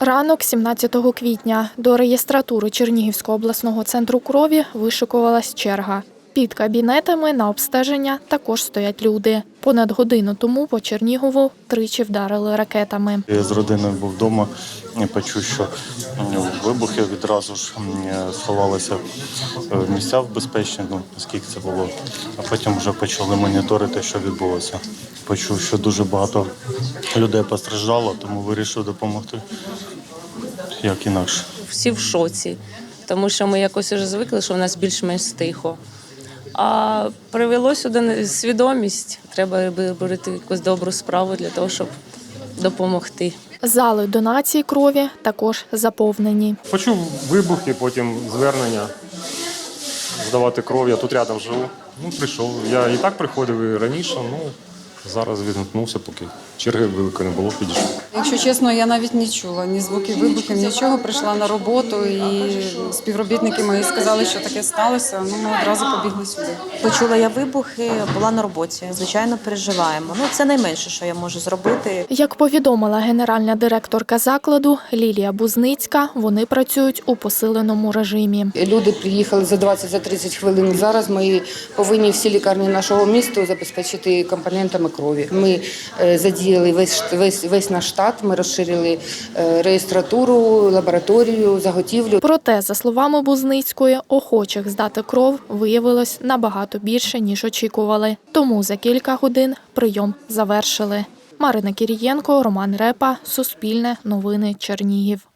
Ранок 17 квітня до реєстратури Чернігівського обласного центру крові вишикувалась черга. Під кабінетами на обстеження також стоять люди. Понад годину тому по Чернігову тричі вдарили ракетами. Я з родиною був вдома почув, що вибухи відразу ж сховалися в місця в безпечні, ну скільки це було. А потім вже почали моніторити, що відбулося. Почув, що дуже багато людей постраждало, тому вирішив допомогти. Як інакше. всі в шоці, тому що ми якось вже звикли, що в нас більш-менш тихо. А привело сюди свідомість. Треба робити якусь добру справу для того, щоб допомогти. Зали донації крові також заповнені. Почув вибухи, потім звернення здавати кров. Я тут рядом живу. Ну, прийшов. Я і так приходив і раніше, ну зараз відгукнувся, поки черги великої не було, підійшов. Якщо чесно, я навіть не чула ні звуків вибухів, нічого. Прийшла на роботу, і співробітники мої сказали, що таке сталося. Ну ми одразу побігли сюди. Почула я вибухи, була на роботі. Звичайно, переживаємо. Ну це найменше, що я можу зробити. Як повідомила генеральна директорка закладу Лілія Бузницька, вони працюють у посиленому режимі. Люди приїхали за 20-30 хвилин. Зараз ми повинні всі лікарні нашого міста забезпечити компонентами крові. Ми е, задіяли весь весь весь наш штат. Ми розширили е, реєстратуру, лабораторію, заготівлю. Проте, за словами Бузницької, охочих здати кров виявилось набагато більше ніж очікували. Тому за кілька годин прийом завершили. Марина Кірієнко, Роман Репа, Суспільне, Новини Чернігів.